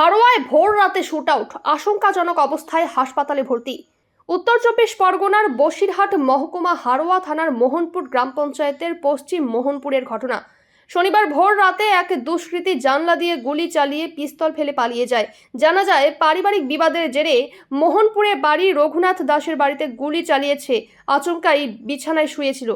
হারোয়ায় ভোর রাতে shoot out আশঙ্কাজনক অবস্থায় হাসপাতালে ভর্তি। উত্তর চব্বিশ পরগনার বসিরহাট মহকুমা হারোয়া থানার মোহনপুর গ্রাম পঞ্চায়েতের পশ্চিম মোহনপুরের ঘটনা। শনিবার ভোর রাতে এক দুষ্কৃতী জানলা দিয়ে গুলি চালিয়ে পিস্তল ফেলে পালিয়ে যায়। জানা যায়, পারিবারিক বিবাদের জেরে মোহনপুরে বাড়ি রঘুনাথ দাসের বাড়িতে গুলি চালিয়েছে। আচমকাই বিছানায় শুয়েছিল।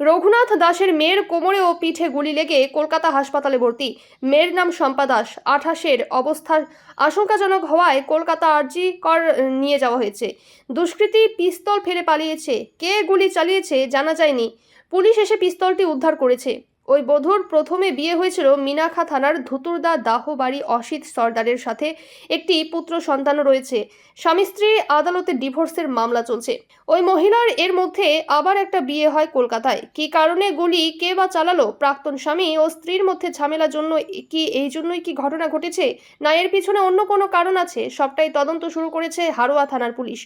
রঘুনাথ দাসের মেয়ের কোমরে ও পিঠে গুলি লেগে কলকাতা হাসপাতালে ভর্তি। মেয়ের নাম শম্পা দাস। আঠাশের অবস্থা আশঙ্কাজনক হওয়ায় কলকাতা আরজি কর নিয়ে যাওয়া হয়েছে। দুষ্কৃতী পিস্তল ফেলে পালিয়েছে। কে গুলি চালিয়েছে জানা যায়নি। পুলিশ এসে পিস্তলটি উদ্ধার করেছে। ওই বধূর প্রথমে বিয়ে হয়েছিল মিনাখা থানার ধুতুরদা দাহ বাড়ি অসিত সর্দারের সাথে। একটি পুত্র সন্তানও রয়েছে। স্বামী স্ত্রী আদালতে ডিভোর্সের মামলা চলছে। ওই মহিলার এর মধ্যে আবার একটা বিয়ে হয় কলকাতায়। কী কারণে গুলি, কে বা চালালো? প্রাক্তন স্বামী ও স্ত্রীর মধ্যে ঝামেলার জন্য কি, এই জন্যই কি ঘটনা ঘটেছে? না, এর পিছনে অন্য কোনো কারণ আছে? সবটাই তদন্ত শুরু করেছে হারোয়া থানার পুলিশ।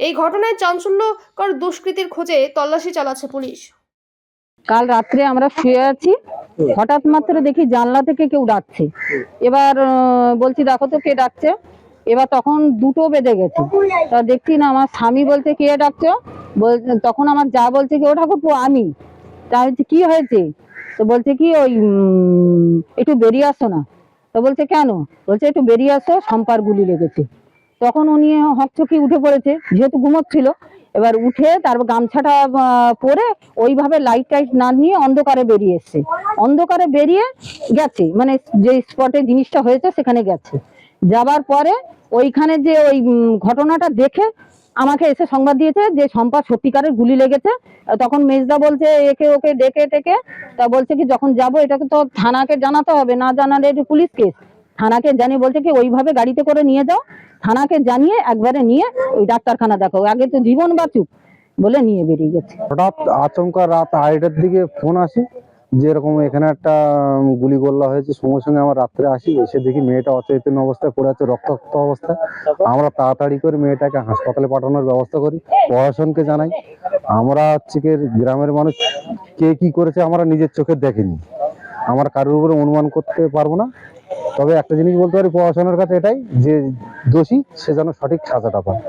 এই ঘটনায় চাঞ্চল্যকর দুষ্কৃতির খোঁজে তল্লাশি চালাচ্ছে পুলিশ। কাল রাত্রে আমরা শুয়ে আছি। হঠাৎ মাত্র দেখি জানলা থেকে কেউ ডাকছে। এবার বলছি দেখো তো কে ডাকছে। এবার তখন দুটো বেজে গেছে। তা দেখছি না আমার স্বামী বলছে কে ডাকছো? বল- তখন আমার যা বলছে কি ও ঠাকুর আমি। তা বলছি, কি হয়েছে? তো বলছে কি ওই একটু বেরিয়ে আসো না। তো বলছে কেন? বলছে একটু বেরিয়ে আসো সম্পার গুলি লেগেছে। তখন উনি হকচকি উঠে পড়েছে যেহেতু ঘুমোচ্ছিল। এবার উঠে তারপর গামছাটা পরে ওইভাবে লাইট টাইট না নিয়ে অন্ধকারে বেরিয়ে এসছে। অন্ধকারে বেরিয়ে গেছে মানে যে স্পটে জিনিসটা হয়েছে সেখানে গেছে। যাবার পরে ওইখানে যে ওই ঘটনাটা দেখে আমাকে এসে সংবাদ দিয়েছে যে সম্পা সত্যিকারের গুলি লেগেছে। তখন মেজদা বলছে, একে ওকে ডেকে টেকে। তা বলছে কি, যখন যাব, এটাকে তো থানাকে জানাতে হবে, না জানালে এটা পুলিশ কেস। থানাকে জানিয়ে বলছে কি, ওইভাবে গাড়িতে করে নিয়ে যাও। থানাকে জানিয়ে একবারে নিয়ে ওই ডাক্তারখানা দেখাও। আগে তো জীবন বাঁচুক বলে নিয়ে বেরিয়ে গেছে। হঠাৎ আচমকা রাত আড়াইটার দিকে ফোন আসে, যে এরকম এখানে একটা গুলি গোল্লা হয়েছে। সঙ্গে সঙ্গে আমরা রাত্রে আসি, এসে দেখি মেয়েটা অচৈতন্য অবস্থায় পড়ে আছে, রক্তাক্ত অবস্থায়। আমরা তাড়াতাড়ি করে মেয়েটাকে হাসপাতালে পাঠানোর ব্যবস্থা করি, প্রশাসনকে জানাই। আমরা হচ্ছে গ্রামের মানুষ, কে কি করেছে আমরা নিজের চোখে দেখিনি। আমরা কারোর উপরে অনুমান করতে পারব না। তবে একটা জিনিস বলতে পারি, প্রশাসনের কাছে এটাই যে দোষী, সে যেন সঠিক সাজাটা পায়।